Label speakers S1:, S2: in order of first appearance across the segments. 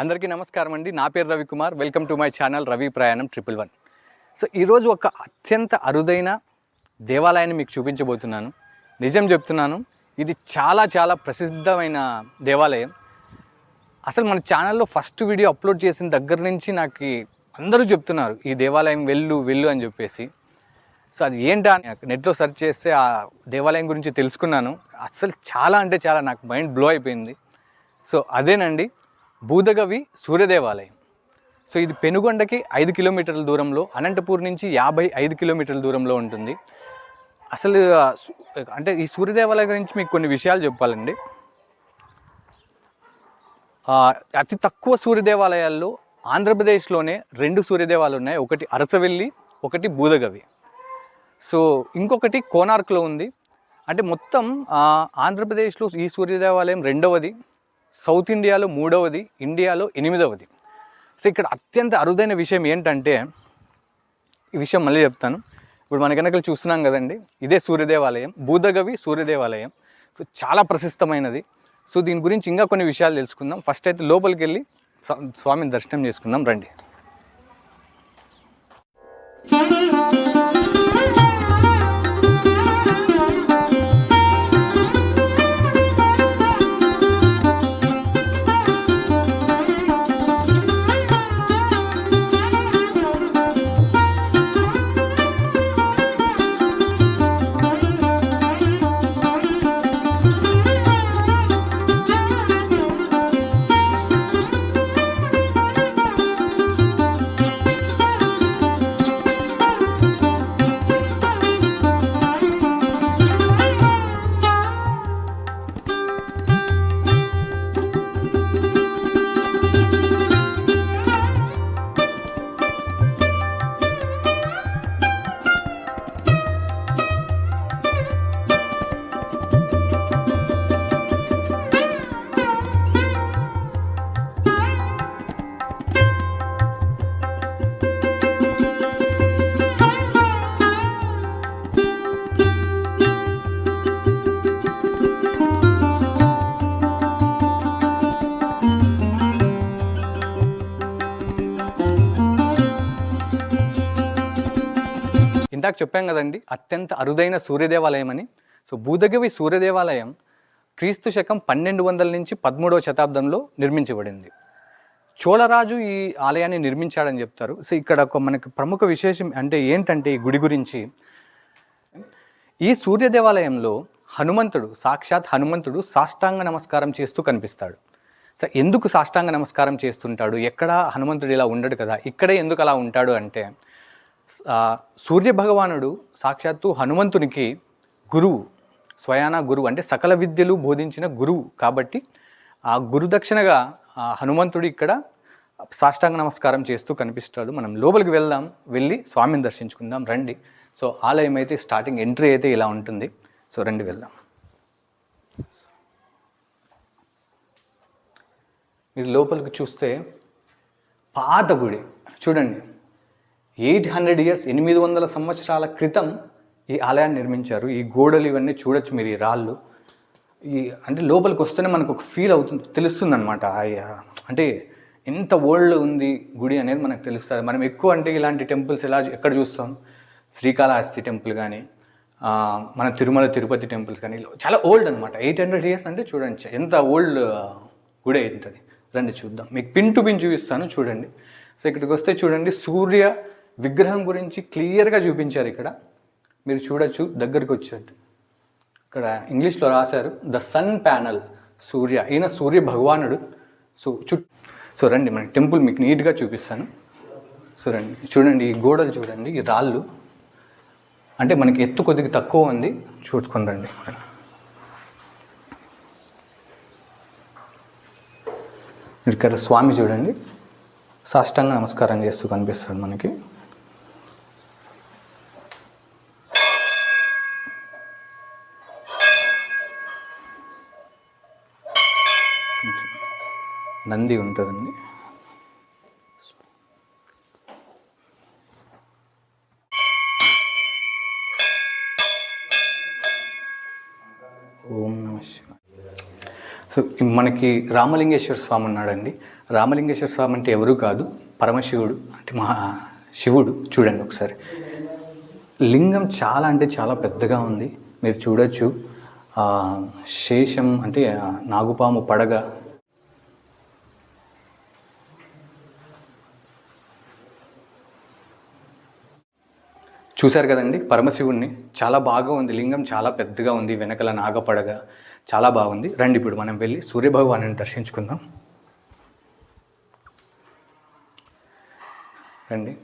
S1: అందరికీ నమస్కారం అండి. నా పేరు Ravikumar welcome to my channel Ravi ప్రయాణం ట్రిపుల్ వన్. సో ఈరోజు ఒక అత్యంత అరుదైన దేవాలయాన్ని మీకు చూపించబోతున్నాను. నిజం చెప్తున్నాను ఇది చాలా చాలా ప్రసిద్ధమైన దేవాలయం. అసలు మన ఛానల్లో ఫస్ట్ వీడియో అప్లోడ్ చేసిన దగ్గర నుంచి నాకు అందరూ చెప్తున్నారు ఈ దేవాలయం వెళ్ళు వెళ్ళు అని చెప్పేసి. సో అది ఏంటా అని నెట్లో సెర్చ్ చేస్తే ఆ దేవాలయం గురించి తెలుసుకున్నాను. అసలు చాలా అంటే చాలా నాకు మైండ్ బ్లో అయిపోయింది. సో అదేనండి. బూదగవి సూర్యదేవాలయం. సో ఇది పెనుగొండకి ఐదు కిలోమీటర్ల దూరంలో అనంతపూర్ నుంచి యాభై ఐదు కిలోమీటర్ల దూరంలో ఉంటుంది. అసలు అంటే ఈ సూర్యదేవాలయం గురించి మీకు కొన్ని విషయాలు చెప్పాలండి. అతి తక్కువ సూర్యదేవాలయాల్లో ఆంధ్రప్రదేశ్లోనే రెండు సూర్యదేవాలు ఉన్నాయి. ఒకటి అరసవెల్లి ఒకటి బూదగవి. సో ఇంకొకటి కోనార్క్లో ఉంది. అంటే మొత్తం ఆంధ్రప్రదేశ్లో ఈ సూర్యదేవాలయం రెండవది. సౌత్ ఇండియాలో మూడవది ఇండియాలో ఎనిమిదవది. సో ఇక్కడ అత్యంత అరుదైన విషయం ఏంటంటే ఈ విషయం మళ్ళీ చెప్తాను. ఇప్పుడు మన కనుక చూస్తున్నాం కదండి ఇదే సూర్యదేవాలయం బూదగవి సూర్యదేవాలయం. సో చాలా ప్రసిద్ధమైనది సో దీని గురించి ఇంకా కొన్ని విషయాలు తెలుసుకుందాం. ఫస్ట్ అయితే లోపలికి వెళ్ళి స్వామిని దర్శనం చేసుకుందాం రండి. చెప్పాం కదండి అత్యంత అరుదైన సూర్యదేవాలయం అని సో భూదగవి సూర్యదేవాలయం క్రీస్తు శకం పన్నెండు వందల నుంచి పదమూడవ శతాబ్దంలో నిర్మించబడింది. చోళరాజు ఈ ఆలయాన్ని నిర్మించాడని చెప్తారు. సో ఇక్కడ ఒక మనకి ప్రముఖ విశేషం అంటే ఏంటంటే ఈ గుడి గురించి. ఈ సూర్య దేవాలయంలో హనుమంతుడు సాక్షాత్ హనుమంతుడు సాష్టాంగ నమస్కారం చేస్తూ కనిపిస్తాడు. సో ఎందుకు సాష్టాంగ నమస్కారం చేస్తుంటాడు? ఎక్కడ హనుమంతుడు ఇలా ఉండడు కదా. ఇక్కడే ఎందుకు అలా ఉంటాడు అంటే సూర్యభగవానుడు సూర్య భగవానుడు సాక్షాత్తు హనుమంతునికి గురువు స్వయాన గురువు అంటే సకల విద్యలు బోధించిన గురువు కాబట్టి ఆ గురుదక్షిణగా ఆ హనుమంతుడు ఇక్కడ సాష్టాంగ నమస్కారం చేస్తూ కనిపిస్తాడు. మనం లోపలికి వెళ్దాం వెళ్ళి స్వామిని దర్శించుకుందాం రండి. సో ఆలయం అయితే స్టార్టింగ్ ఎంట్రీ అయితే ఇలా ఉంటుంది. సో రండి వెళ్దాం. మీరు లోపలికి చూస్తే పాత గుడి చూడండి. ఎయిట్ హండ్రెడ్ ఇయర్స్ ఎనిమిది వందల సంవత్సరాల క్రితం ఈ ఆలయాన్ని నిర్మించారు. ఈ గోడలు ఇవన్నీ చూడొచ్చు మీరు ఈ రాళ్ళు. ఈ అంటే లోపలికి వస్తేనే మనకు ఒక ఫీల్ అవుతుంది తెలుస్తుంది అనమాట అంటే ఎంత ఓల్డ్ ఉంది గుడి అనేది మనకు తెలుస్తుంది. మనం ఎక్కువ అంటే ఇలాంటి టెంపుల్స్ ఎలా ఎక్కడ చూస్తాం? శ్రీకాళహస్తి టెంపుల్ కానీ మన తిరుమల తిరుపతి టెంపుల్స్ కానీ చాలా ఓల్డ్ అనమాట ఎయిట్ హండ్రెడ్ ఇయర్స్ అంటే చూడండి ఎంత ఓల్డ్ గుడి అవుతుంది రండి చూద్దాం. మీకు పిన్ టు పిన్ చూపిస్తాను చూడండి. సో ఇక్కడికి వస్తే చూడండి సూర్య విగ్రహం గురించి క్లియర్గా చూపించారు ఇక్కడ. మీరు చూడొచ్చు దగ్గరికి వచ్చేట్టు ఇక్కడ ఇంగ్లీష్లో రాశారు ద సన్ ప్యానల్ సూర్య. ఈయన సూర్య భగవానుడు. సో చు సో రండి మన టెంపుల్ మీకు నీట్గా చూపిస్తాను. సో రండి చూడండి ఈ గోడలు చూడండి ఈ రాళ్ళు. అంటే మనకి ఎత్తు కొద్దిగా తక్కువ ఉంది. చూసుకొని రండి. ఇక్కడ స్వామి చూడండి. సాష్టంగా నమస్కారం చేస్తూ కనిపిస్తాడు మనకి. నంది ఉంటుందండి. ఓం నమ శివాయ. సో మనకి రామలింగేశ్వర స్వామి ఉన్నాడండి. రామలింగేశ్వర స్వామి అంటే ఎవరు కాదు పరమశివుడు అంటే మహా శివుడు. చూడండి ఒకసారి. లింగం చాలా అంటే చాలా పెద్దగా ఉంది. మీరు చూడొచ్చు. శేషం అంటే నాగుపాము పడగ. చూశారు కదండి? పరమశివుణ్ణి. చాలా బాగా ఉంది. లింగం చాలా పెద్దగా ఉంది. వెనకల నాగపడగ చాలా బాగుంది. రండి ఇప్పుడు మనం వెళ్ళి సూర్యభగవాను దర్శించుకుందాం. రండి.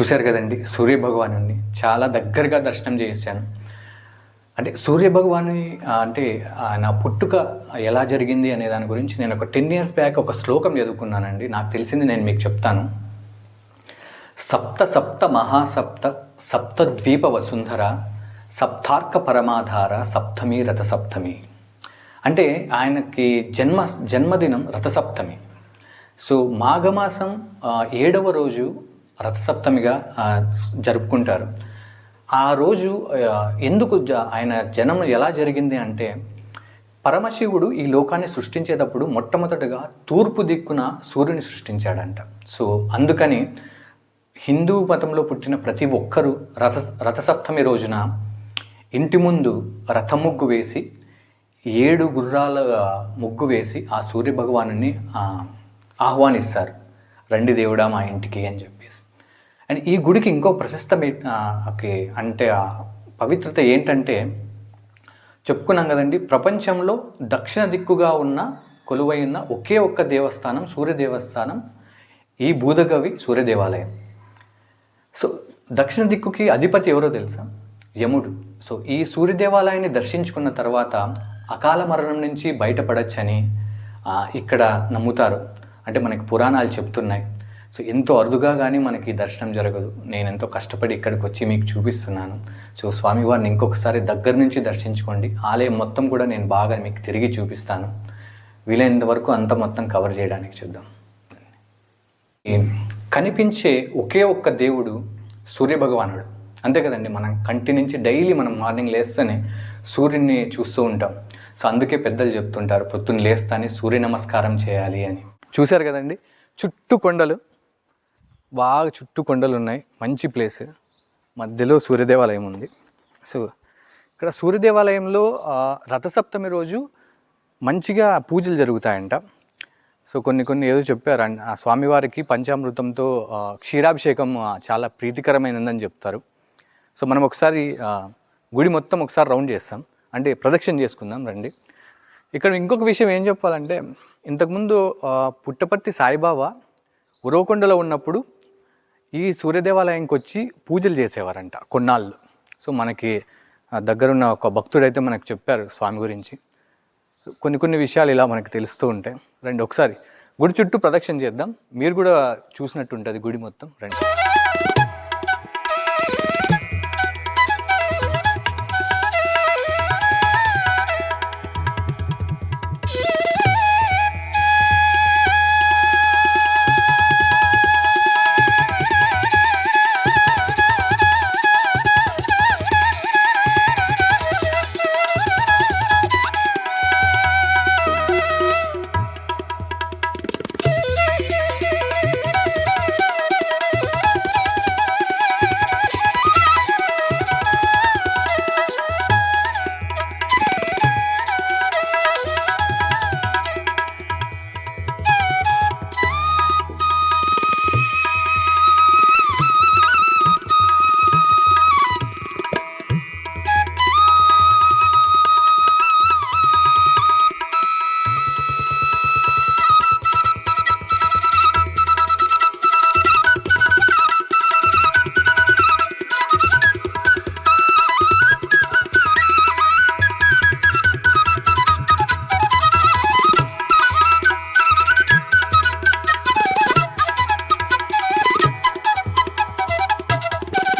S1: చూశారు కదండి సూర్యభగవాను చాలా దగ్గరగా దర్శనం చేశాను. అంటే సూర్య భగవాని అంటే నా పుట్టుక ఎలా జరిగింది అనే దాని గురించి నేను ఒక టెన్ ఇయర్స్ బ్యాక్ ఒక శ్లోకం చదువుకున్నానండి. నాకు తెలిసింది నేను మీకు చెప్తాను. సప్త సప్త మహాసప్త సప్త ద్వీప వసుంధర సప్తార్క పరమాధార సప్తమి రథసప్తమి. అంటే ఆయనకి జన్మ జన్మదినం రథసప్తమి. సో మాఘమాసం ఏడవ రోజు రథసప్తమిగా జరుపుకుంటారు. ఆ రోజు ఎందుకు జ- ఆయన జనం ఎలా జరిగింది అంటే పరమశివుడు ఈ లోకాన్ని సృష్టించేటప్పుడు మొట్టమొదటగా తూర్పు దిక్కున సూర్యుని సృష్టించాడంట. సో అందుకని హిందూ మతంలో పుట్టిన ప్రతి ఒక్కరూ రథ రథసప్తమి రోజున ఇంటి ముందు రథ ముగ్గు వేసి ఏడు గుర్రాల ముగ్గు వేసి ఆ సూర్యభగవాను ఆహ్వానిస్తారు. రండి దేవుడా మా ఇంటికి అని చెప్పి. అండ్ ఈ గుడికి ఇంకో ప్రశస్త అంటే ఆ పవిత్రత ఏంటంటే చెప్పుకున్నాం కదండి ప్రపంచంలో దక్షిణ దిక్కుగా ఉన్న కొలువై ఉన్న ఒకే ఒక్క దేవస్థానం సూర్య దేవస్థానం ఈ భూదగవి సూర్య దేవాలయం. సో దక్షిణ దిక్కుకి అధిపతి ఎవరో తెలుసా? యముడు. సో ఈ సూర్య దేవాలయాన్ని దర్శించుకున్న తర్వాత అకాల మరణం నుంచి బయటపడచ్చని ఇక్కడ నమ్ముతారు. అంటే మనకి పురాణాలు చెప్తున్నాయి. సో ఎంతో అరుదుగా కానీ మనకి దర్శనం జరగదు. నేను ఎంతో కష్టపడి ఇక్కడికి వచ్చి మీకు చూపిస్తున్నాను. సో స్వామివారిని ఇంకొకసారి దగ్గర నుంచి దర్శించుకోండి. ఆలయం మొత్తం కూడా నేను బాగా మీకు తిరిగి చూపిస్తాను. వీలైనంత వరకు అంత మొత్తం కవర్ చేయడానికి చూద్దాం. కనిపించే ఒకే ఒక్క దేవుడు సూర్యభగవానుడు అంతే కదండి మనం కంటి నుంచి డైలీ మనం మార్నింగ్ లేస్తేనే సూర్యుడిని చూస్తూ ఉంటాం. సో అందుకే పెద్దలు చెప్తుంటారు పొద్దున్న లేస్తానే సూర్య నమస్కారం చేయాలి అని. చూశారు కదండి చుట్టూ కొండలు. బాగా చుట్టూ కొండలు ఉన్నాయి. మంచి ప్లేస్. మధ్యలో సూర్యదేవాలయం ఉంది. సో ఇక్కడ సూర్యదేవాలయంలో రథసప్తమి రోజు మంచిగా పూజలు జరుగుతాయంట. సో కొన్ని కొన్ని ఏదో చెప్పారు. అండ్ ఆ స్వామివారికి పంచామృతంతో క్షీరాభిషేకం చాలా ప్రీతికరమైనదని చెప్తారు. సో మనం ఒకసారి గుడి మొత్తం ఒకసారి రౌండ్ చేస్తాం. అంటే ప్రదక్షిణ చేసుకుందాం రండి. ఇక్కడ ఇంకొక విషయం ఏం చెప్పాలంటే ఇంతకుముందు పుట్టపర్తి సాయిబాబా ఉరవకొండలో ఉన్నప్పుడు ఈ సూర్యదేవాలయంకి వచ్చి పూజలు చేసేవారంట కొన్నాళ్ళు. సో మనకి దగ్గరున్న ఒక భక్తుడైతే మనకు చెప్పారు స్వామి గురించి. కొన్ని కొన్ని విషయాలు ఇలా మనకు తెలుస్తూ ఉంటాయి రండి ఒకసారి గుడి చుట్టూ ప్రదక్షిణ చేద్దాం. మీరు కూడా చూసినట్టు ఉంటుంది గుడి మొత్తం. రండి.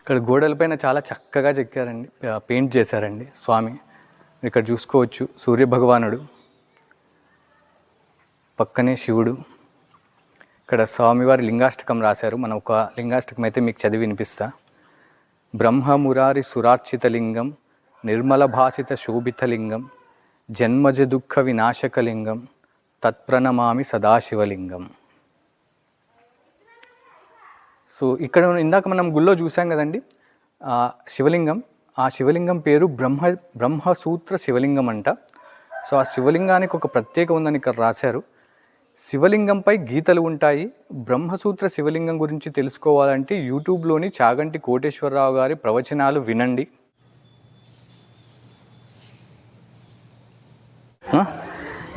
S1: ఇక్కడ గోడలపైన చాలా చక్కగా చెక్కారండి. పెయింట్ చేశారండి స్వామి. ఇక్కడ చూసుకోవచ్చు సూర్య భగవానుడు పక్కనే శివుడు. ఇక్కడ స్వామివారి లింగాష్టకం రాశారు. మనం ఒక లింగాష్టకం అయితే మీకు చదివి వినిపిస్తా. బ్రహ్మమురారి సురార్చిత లింగం నిర్మల భాసిత శోభితలింగం జన్మజ దుఃఖ వినాశకలింగం తత్ప్రణమామి సదాశివలింగం. సో ఇక్కడ ఇందాక మనం గుళ్ళో చూసాం కదండి ఆ శివలింగం. ఆ శివలింగం పేరు బ్రహ్మ బ్రహ్మసూత్ర శివలింగం అంట. సో ఆ శివలింగానికి ఒక ప్రత్యేక ఉందని ఇక్కడ రాశారు. శివలింగంపై గీతలు ఉంటాయి. బ్రహ్మసూత్ర శివలింగం గురించి తెలుసుకోవాలంటే యూట్యూబ్లోని చాగంటి కోటేశ్వరరావు గారి ప్రవచనాలు వినండి.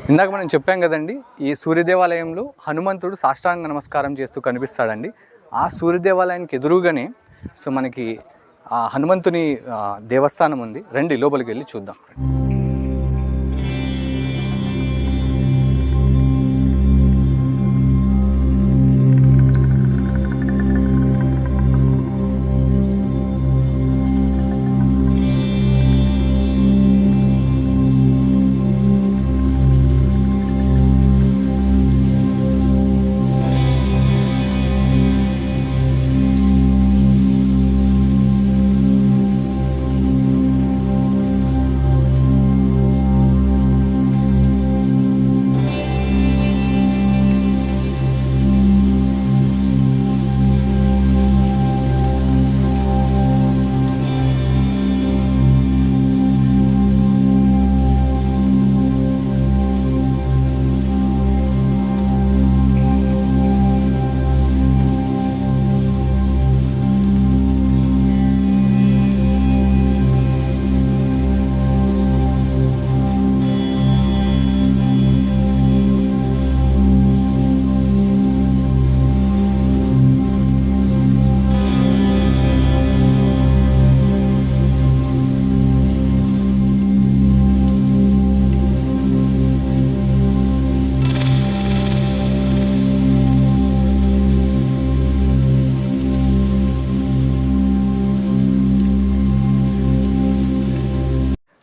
S1: ఇందాక మనం చెప్పాం కదండి ఈ సూర్య దేవాలయంలో హనుమంతుడు సాష్టాంగ నమస్కారం చేస్తూ కనిపిస్తాడండి. ఆ సూర్య దేవాలయానికి ఎదురుగానే సో మనకి ఆ హనుమంతుని దేవస్థానం ఉంది. రండి లోపలికి వెళ్ళి చూద్దాం.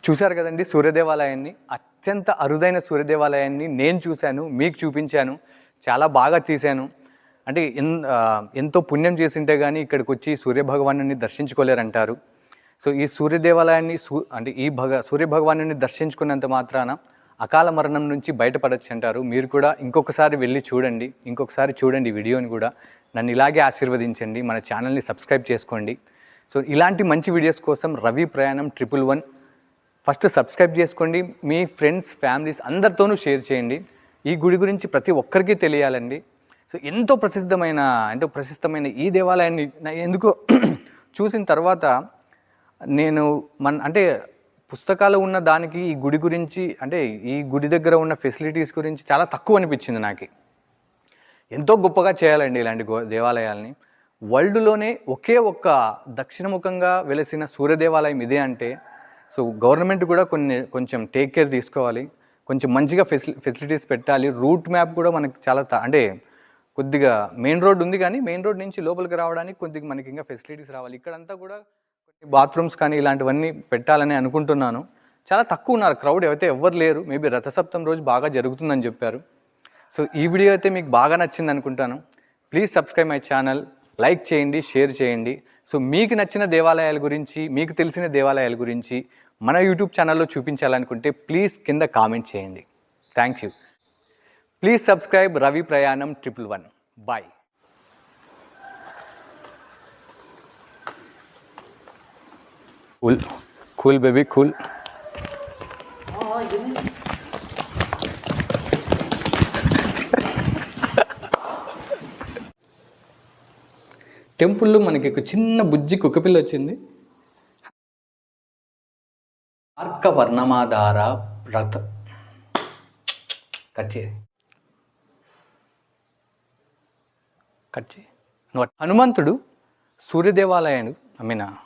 S1: చూశారు కదండి సూర్యదేవాలయాన్ని? అత్యంత అరుదైన సూర్యదేవాలయాన్ని నేను చూశాను మీకు చూపించాను చాలా బాగా తీశాను. అంటే ఎన్ ఎంతో పుణ్యం చేసింటే కానీ ఇక్కడికి వచ్చి సూర్యభగవాను దర్శించుకోలేరంటారు. సో ఈ సూర్యదేవాలయాన్ని సూ అంటే ఈ భగ సూర్యభగవాను దర్శించుకున్నంత మాత్రాన అకాల మరణం నుంచి బయటపడచ్చు అంటారు. మీరు కూడా ఇంకొకసారి వెళ్ళి చూడండి ఇంకొకసారి చూడండి వీడియోని కూడా. నన్ను ఇలాగే ఆశీర్వదించండి మన ఛానల్ని సబ్స్క్రైబ్ చేసుకోండి. సో ఇలాంటి మంచి వీడియోస్ కోసం రవి ప్రయాణం ట్రిపుల్ వన్ ఫస్ట్ సబ్స్క్రైబ్ చేసుకోండి మీ ఫ్రెండ్స్ ఫ్యామిలీస్ అందరితోనూ షేర్ చేయండి. ఈ గుడి గురించి ప్రతి ఒక్కరికి తెలియాలండి. సో ఎంతో ప్రసిద్ధమైన ఎంతో ప్రసిద్ధమైన ఈ దేవాలయాన్ని ఎందుకు ఎందుకో చూసిన తర్వాత నేను మన అంటే పుస్తకాలు ఉన్న దానికి ఈ గుడి గురించి అంటే ఈ గుడి దగ్గర ఉన్న ఫెసిలిటీస్ గురించి చాలా తక్కువ అనిపించింది నాకు. ఎంతో గొప్పగా చేయాలండి ఇలాంటి గో దేవాలయాల్ని. వరల్డ్లోనే ఒకే ఒక్క దక్షిణముఖంగా వెలసిన సూర్య దేవాలయం ఇదే అంటే సో గవర్నమెంట్ కూడా కొన్ని కొంచెం టేక్ కేర్ తీసుకోవాలి. కొంచెం మంచిగా ఫెసిలి ఫెసిలిటీస్ పెట్టాలి. రూట్ మ్యాప్ కూడా మనకి చాలా అంటే కొద్దిగా మెయిన్ రోడ్ ఉంది కానీ మెయిన్ రోడ్ నుంచి లోపలికి రావడానికి కొద్దిగా మనకి ఇంకా ఫెసిలిటీస్ రావాలి. ఇక్కడంతా కూడా కొన్ని బాత్రూమ్స్ కానీ ఇలాంటివన్నీ పెట్టాలని అనుకుంటున్నాను. చాలా తక్కువ ఉన్నారు. క్రౌడ్ అయితే ఎవ్వరు లేరు. మేబీ రథసప్తం రోజు బాగా జరుగుతుందని చెప్పారు. సో ఈ వీడియో అయితే మీకు బాగా నచ్చింది అనుకుంటాను. Please subscribe my channel like చేయండి షేర్ చేయండి. సో మీకు నచ్చిన దేవాలయాల గురించి మీకు తెలిసిన దేవాలయాల గురించి మన యూట్యూబ్ ఛానల్లో చూపించాలనుకుంటే ప్లీజ్ కింద కామెంట్ చేయండి. Thank you please subscribe Ravi ప్రయాణం triple one bye cool cool baby cool టెంపుల్లో మనకి ఒక చిన్న బుజ్జి కుక్కపిల్ల వచ్చింది. ఆర్క వర్ణమాధార రథ. కట్ చేయి. కట్ చేయి. హనుమంతుడు సూర్యదేవాలయాన్ని ఐ మీన్